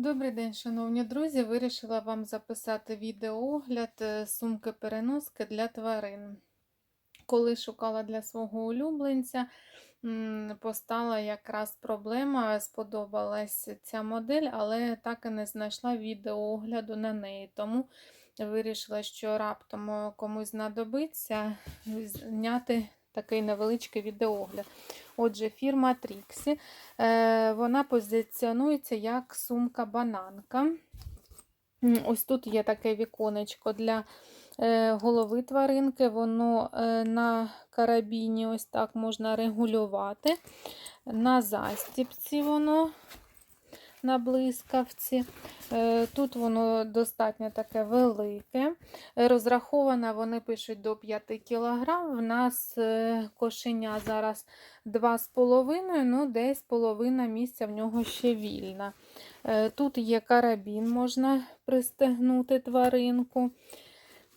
Добрий день, шановні друзі. Вирішила вам записати відеоогляд е, сумки-переноски для тварин. Коли шукала для свого улюбленця, постала якраз проблема, сподобалась ця модель, але так і не знайшла відеоогляду на неї. Тому вирішила, що раптом е, комусь знадобиться зняти такий невеличкий відеоогляд. Отже, фірма Trixie. Е, Вона позиціонується як сумка-бананка. Ось тут є таке віконечко для е, голови тваринки. Воно е, на карабіні ось так можна регулювати. На застіпці воно на блискавці. Тут воно достатньо таке велике. Розрахована, вони пишуть до 5 кг. В нас е, кошеня зараз 2,5, ну десь половина місця в нього ще вільна. Е, Тут є карабін, можна пристегнути тваринку.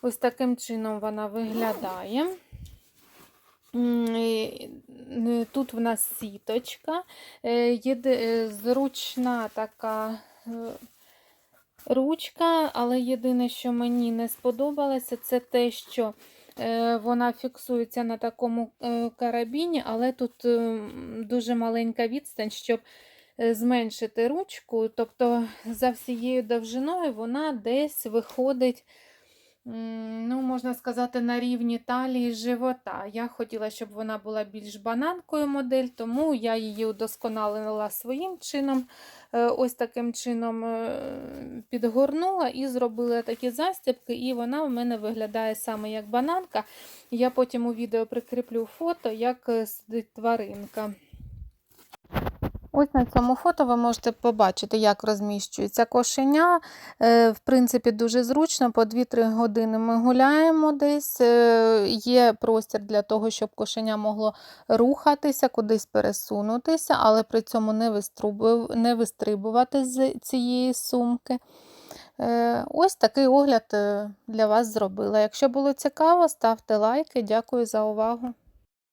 Ось таким чином вона виглядає. Тут в нас сіточка, е, зручна така ручка, але єдине, що мені не сподобалося, це те, що е, вона фіксується на такому е, карабіні, але тут е, дуже маленька відстань, щоб зменшити ручку. Тобто за всією довжиною вона десь виходить. Можна сказати, на рівні талії живота. Я хотіла, щоб вона була більш бананкою модель, тому я її удосконалила своїм чином. Е, Ось таким чином е, підгорнула і зробила такі застібки, і вона в мене виглядає саме як бананка. Я потім у відео прикріплю фото, як е, тваринка. Ось на цьому фото ви можете побачити, як розміщується кошеня. Е, В принципі, дуже зручно. По 2-3 години ми гуляємо десь. Е, Є простір для того, щоб кошеня могло рухатися, кудись пересунутися, але при цьому не вистрибувати з цієї сумки. Е, Ось такий огляд для вас зробила. Якщо було цікаво, ставте лайки. Дякую за увагу.